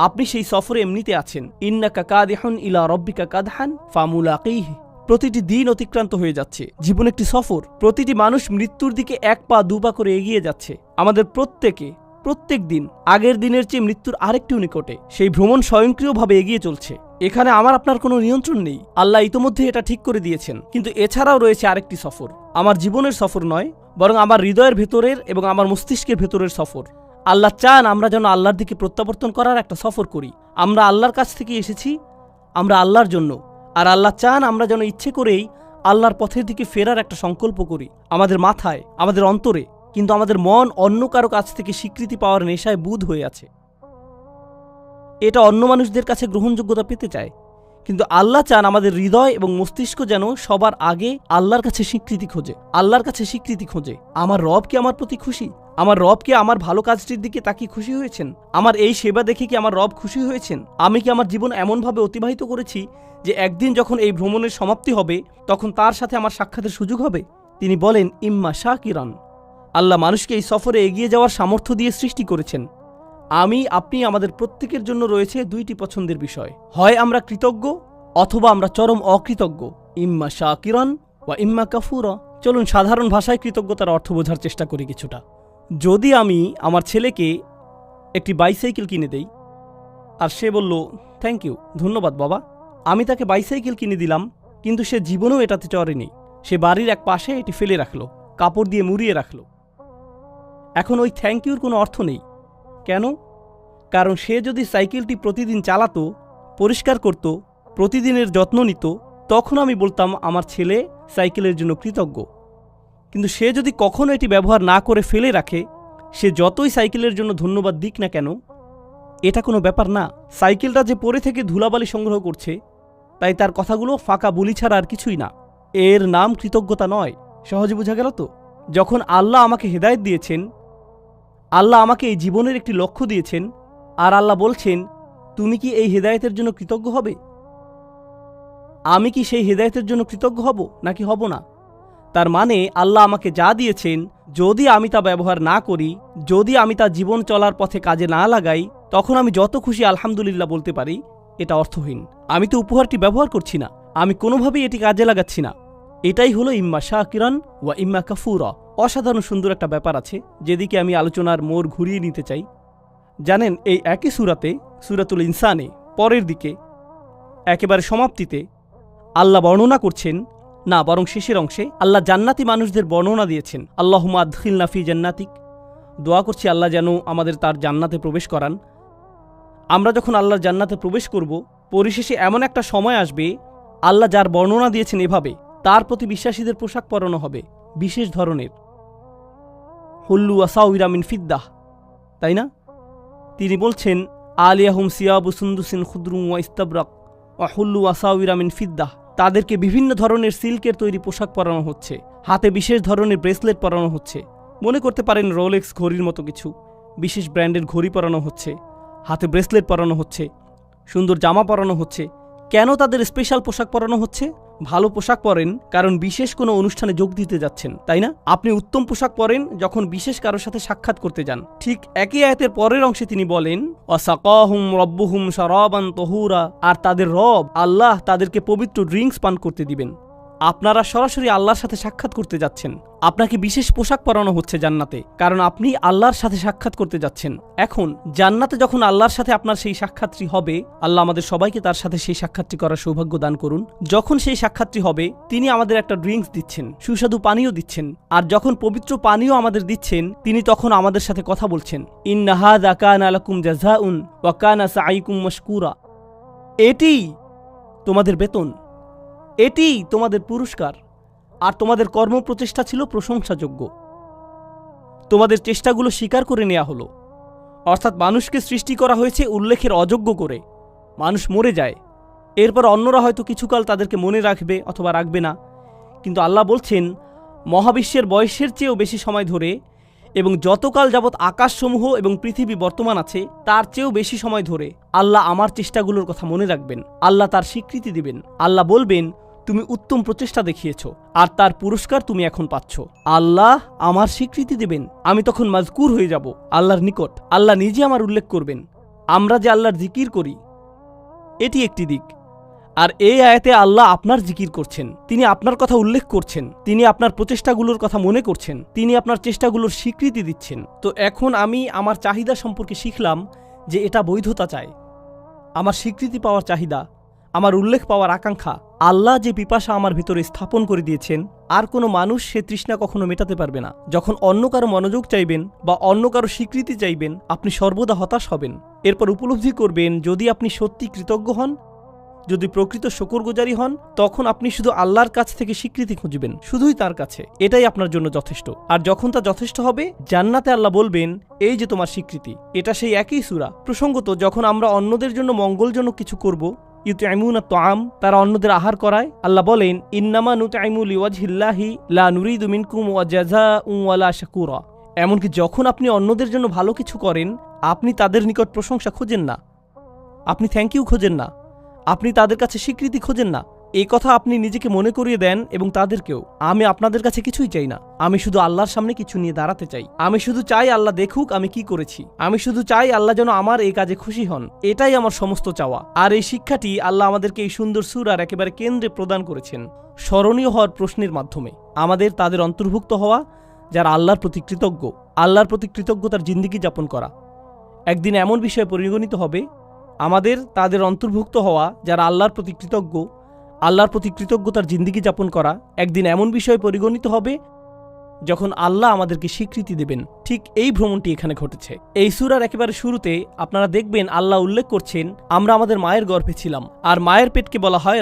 আপনি সেই সফরে এমনিতে আছেন। ইন্নাকা কাদেহন ইলা রব্বিকা কাদহান ফামুলাকিহি। প্রতিটি দিন অতিক্রান্ত হয়ে যাচ্ছে। জীবন একটি সফর। প্রতিটি মানুষ মৃত্যুর দিকে এক পা দু পা করে এগিয়ে যাচ্ছে। আমাদের প্রত্যেকে, প্রত্যেক দিন, আগের দিনের চেয়ে মৃত্যুর আরেকটু নিকটে। সেই ভ্রমণ স্বয়ংক্রিয়ভাবে এগিয়ে চলছে। এখানে আমার আপনার কোনো নিয়ন্ত্রণ নেই। আল্লাহ ইতোমধ্যে এটা ঠিক করে দিয়েছেন। কিন্তু এছাড়াও রয়েছে আরেকটি সফর। আমার জীবনের সফর নয়, বরং আমার হৃদয়ের ভেতরের এবং আমার মস্তিষ্কের ভেতরের সফর। আল্লাহ চান আমরা যেন আল্লাহর দিকে প্রত্যাবর্তন করার একটা সফর করি। আমরা আল্লাহর কাছ থেকে এসেছি, আমরা আল্লাহর জন্য। আর আল্লাহ চান আমরা যেন ইচ্ছে করেই আল্লাহর পথের দিকে ফেরার একটা সংকল্প করি, আমাদের মাথায়, আমাদের অন্তরে। কিন্তু আমাদের মন অন্য কারও কাছ থেকে স্বীকৃতি পাওয়ার নেশায় বুধ হয়ে আছে। এটা অন্য মানুষদের কাছে গ্রহণযোগ্যতা পেতে চায়। কিন্তু আল্লাহ চান আমাদের হৃদয় এবং মস্তিষ্ক যেন সবার আগে আল্লাহর কাছে স্বীকৃতি খোঁজে, আল্লাহর কাছে স্বীকৃতি খোঁজে। আমার রব কি আমার প্রতি খুশি? আমার রব কি আমার ভালো কাজটির দিকে তাকিয়ে খুশি হয়েছেন? আমার এই সেবা দেখে কি আমার রব খুশি হয়েছেন? আমি কি আমার জীবন এমনভাবে অতিবাহিত করেছি যে একদিন যখন এই ভ্রমণের সমাপ্তি হবে, তখন তার সাথে আমার সাক্ষাতের সুযোগ হবে? তিনি বলেন, ইম্মা শাহ কিরণ আল্লাহ মানুষকে এই সফরে এগিয়ে যাওয়ার সামর্থ্য দিয়ে সৃষ্টি করেছেন। আমি, আপনি আমাদের প্রত্যেকের জন্য রয়েছে দুইটি পছন্দের বিষয়। হয় আমরা কৃতজ্ঞ, অথবা আমরা চরম অকৃতজ্ঞ। ইম্মা শাহ শাকিরন বা ইম্মা কাফুর। চলুন সাধারণ ভাষায় কৃতজ্ঞতার অর্থ বোঝার চেষ্টা করি কিছুটা। যদি আমি আমার ছেলেকে একটি বাইসাইকেল কিনে দেই, আর সে বলল থ্যাংক ইউ ধন্যবাদ বাবা। আমি তাকে বাইসাইকেল কিনে দিলাম, কিন্তু সে জীবনেও এটাতে চড়েনি। সে বাড়ির এক পাশে এটি ফেলে রাখল, কাপড় দিয়ে মুড়িয়ে রাখল। এখন ওই থ্যাংক ইউর কোনো অর্থ নেই। কেন? কারণ সে যদি সাইকেলটি প্রতিদিন চালাতো, পরিষ্কার করত, প্রতিদিনের যত্ন নিত, তখন আমি বলতাম, আমার ছেলে সাইকেলের জন্য কৃতজ্ঞ। কিন্তু সে যদি কখনো এটি ব্যবহার না করে ফেলে রাখে, সে যতই সাইকেলের জন্য ধন্যবাদ দিক না কেন, এটা কোনো ব্যাপার না। সাইকেলটা যে পরে থেকে ধুলাবালি সংগ্রহ করছে, তাই তার কথাগুলো ফাঁকা বুলি ছাড়া আর কিছুই না। এর নাম কৃতজ্ঞতা নয়। সহজে বোঝা গেল তো? যখন আল্লাহ আমাকে হেদায়েত দিয়েছেন, আল্লাহ আমাকে এই জীবনের একটি লক্ষ্য দিয়েছেন, আর আল্লাহ বলছেন, তুমি কি এই হেদায়েতের জন্য কৃতজ্ঞ হবে? আমি কি সেই হেদায়েতের জন্য কৃতজ্ঞ হব, নাকি হব না? তার মানে আল্লাহ আমাকে যা দিয়েছেন, যদি আমি তা ব্যবহার না করি, যদি আমি তা জীবন চলার পথে কাজে না লাগাই, তখন আমি যত খুশি আলহামদুলিল্লাহ বলতে পারি, এটা অর্থহীন। আমি তো উপহারটি ব্যবহার করছি না, আমি কোনোভাবেই এটি কাজে লাগাচ্ছি না। এটাই হলো ইম্মা শাহ কিরণ ওয়া ইম্মা কাফুরা। অসাধারণ সুন্দর একটা ব্যাপার আছে, যেদিকে আমি আলোচনার মোড় ঘুরিয়ে নিতে চাই। জানেন, এই একই সুরাতে, সুরাতুল ইনসানে, পরের দিকে, একেবারে সমাপ্তিতে, আল্লাহ বর্ণনা করছেন না, বরং শেষের অংশে আল্লাহ জান্নাতি মানুষদের বর্ণনা দিয়েছেন। আল্লাহ আদখিল নাফি জান্নাতিক। দোয়া করছি আল্লাহ যেন আমাদের তার জান্নাতে প্রবেশ করান। আমরা যখন আল্লাহর জান্নাতে প্রবেশ করব, পরিশেষে এমন একটা সময় আসবে, আল্লাহ যার বর্ণনা দিয়েছেন এভাবে, তার প্রতি বিশ্বাসীদের পোশাক পরানো হবে, বিশেষ ধরনের। হুল্লু আসাউরামিন ফিদ্দাহ। তাই না? তিনি বলছেন, আলিয়াহুম সিয়াবু সুন্দুসিন খুদ্রুম ওয়া ইস্তাবরাক। ওয়া হুল্লু আসাউরামিন ফিদ্দাহ। তাদেরকে বিভিন্ন ধরনের সিল্কের তৈরি পোশাক পরানো হচ্ছে, হাতে বিশেষ ধরনের ব্রেসলেট পরানো হচ্ছে, মনে করতে পারেন রোলেক্স ঘড়ির মতো কিছু, বিশেষ ব্র্যান্ডের ঘড়ি পরানো হচ্ছে, হাতে ব্রেসলেট পরানো হচ্ছে, সুন্দর জামা পরানো হচ্ছে, কেন তাদের স্পেশাল পোশাক পরানো হচ্ছে? ভালো পোশাক পরেন, কারণ বিশেষ কোনো অনুষ্ঠানে যোগ দিতে যাচ্ছেন, তাই না? আপনি উত্তম পোশাক পরেন যখন বিশেষ কারোর সাথে সাক্ষাৎ করতে যান। ঠিক একই আয়াতের পরের অংশে তিনি বলেন অসাকাহুম রব্বুহুম সরাবান তহুরা আর তাদের রব, আল্লাহ তাদেরকে পবিত্র ড্রিঙ্কস পান করতে দিবেন। আপনারা সরাসরি আল্লাহর সাথে সাক্ষাৎ করতে যাচ্ছেন। আপনাকে বিশেষ পোশাক পরানো হচ্ছে জান্নাতে, কারণ আপনি আল্লাহর সাথে সাক্ষাৎ করতে যাচ্ছেন। এখন, জান্নাতে যখন আল্লাহর সাথে আপনার সেই সাক্ষাৎটি হবে, আল্লাহ আমাদের সবাইকে তার সাথে সেই সাক্ষাৎটি করার সৌভাগ্য দান করুন। যখন সেই সাক্ষাৎটি হবে, তিনি আমাদের একটা ড্রিঙ্কস দিচ্ছেন, সুস্বাদু পানীয় দিচ্ছেন, আর যখন পবিত্র পানীয় আমাদের দিচ্ছেন, তিনি তখন আমাদের সাথে কথা বলছেন। আকান আলাকুম জাজাউন এটি তোমাদের বেতন। এটি তোমাদের পুরস্কার, আর তোমাদের কর্মপ্রচেষ্টা ছিল প্রশংসাযোগ্য। তোমাদের চেষ্টাগুলো স্বীকার করে নেওয়া হলো। অর্থাৎ মানুষকে সৃষ্টি করা হয়েছে উল্লেখের অযোগ্য করে। মানুষ মরে যায়। এরপর অন্যরা হয়তো কিছুকাল তাদেরকে মনে রাখবে অথবা রাখবে না। কিন্তু আল্লাহ বলছেন, মহাবিশ্বের বয়সের চেয়েও বেশি সময় ধরে এবং যতকাল যাবৎ আকাশসমূহ এবং পৃথিবী বর্তমান আছে, তার চেয়েও বেশি সময় ধরে আল্লাহ আমার চেষ্টাগুলোর কথা মনে রাখবেন। আল্লাহ তার স্বীকৃতি দিবেন। আল্লাহ বলবেন, তুমি উত্তম প্রচেষ্টা দেখিয়েছ, আর তার পুরস্কার তুমি এখন পাচ্ছ। আল্লাহ আমার স্বীকৃতি দেবেন, আমি তখন মাজকুর হয়ে যাব আল্লাহর নিকট। আল্লাহ নিজে আমার উল্লেখ করবেন। আমরা যে আল্লাহর জিকির করি, এটি একটি দিক। আর এই আয়াতে আল্লাহ আপনার জিকির করছেন, তিনি আপনার কথা উল্লেখ করছেন, তিনি আপনার প্রচেষ্টাগুলোর কথা মনে করছেন, তিনি আপনার চেষ্টাগুলোর স্বীকৃতি দিচ্ছেন। তো এখন আমি আমার চাহিদা সম্পর্কে শিখলাম যে এটা বৈধতা চায় আমার স্বীকৃতি পাওয়ার চাহিদা, আমার উল্লেখ পাওয়ার আকাঙ্ক্ষা, আল্লাহ যে পিপাসা আমার ভিতরে স্থাপন করে দিয়েছেন, আর কোনো মানুষ সে তৃষ্ণা কখনো মেটাতে পারবে না। যখন অন্য কারও মনোযোগ চাইবেন বা অন্য কারও স্বীকৃতি চাইবেন, আপনি সর্বদা হতাশ হবেন। এরপর উপলব্ধি করবেন, যদি আপনি সত্যি কৃতজ্ঞ হন যদি প্রকৃত শকরগুজারি হন, তখন আপনি শুধু আল্লাহর কাছ থেকে স্বীকৃতি খুঁজবেন, শুধুই তার কাছে। এটাই আপনার জন্য যথেষ্ট। আর যখন তা যথেষ্ট হবে, জান্নাতে আল্লাহ বলবেন, এই যে তোমার স্বীকৃতি, এটা সেই একই সুরা। প্রসঙ্গত, যখন আমরা অন্যদের জন্য মঙ্গলজনক কিছু করব ইউতে আইমুনা তোয়াম তারা অন্যদের আহার করায়, আল্লাহ বলেন, ইন্নামা নুত আইমুল ওয়াজহিল্লাহি লা নুরিদু মিনকুম ওয়া জাজা ওয়ালা শাকুরা। এমনকি যখন আপনি অন্যদের জন্য ভালো কিছু করেন, আপনি তাদের নিকট প্রশংসা খোঁজেন না। আপনি থ্যাংক ইউ খোঁজেন না। আপনি তাদের কাছে স্বীকৃতি খোঁজেন না। এই কথা আপনি নিজেকে মনে করিয়ে দেন এবং তাদেরকেও। আমি আপনাদের কাছে কিছুই চাই না। আমি শুধু আল্লাহর সামনে কিছু নিয়ে দাঁড়াতে চাই। আমি শুধু চাই আল্লাহ দেখুক আমি কি করেছি। আমি শুধু চাই আল্লাহ যেন আমার এই কাজে খুশি হন। এটাই আমার সমস্ত চাওয়া। আর এই শিক্ষাটি আল্লাহ আমাদেরকে এই সুন্দর সুরার একেবারে কেন্দ্রে প্রদান করেছেন। স্মরণীয় হওয়ার প্রশ্নের মাধ্যমে। আমাদের তাদের অন্তর্ভুক্ত হওয়া, যারা আল্লাহর প্রতি কৃতজ্ঞ। আল্লাহর প্রতি কৃতজ্ঞতার জিন্দিগি যাপন করা। একদিন এমন বিষয়ে পরিগণিত হবে আমাদের তাদের অন্তর্ভুক্ত হওয়া, যারা আল্লাহর প্রতি কৃতজ্ঞ, আল্লাহর প্রতি কৃতজ্ঞতার জিন্দিগি যাপন করা একদিন এমন বিষয়ে পরিগণিত হবে যখন আল্লাহ আমাদেরকে স্বীকৃতি দেবেন। ঠিক এই ভ্রমণটি এখানে ঘটেছে। এই সুরার একেবারে শুরুতে আপনারা দেখবেন আল্লাহ উল্লেখ করছেন, আমরা আমাদের মায়ের গর্ভে ছিলাম। আর মায়ের পেটকে বলা হয়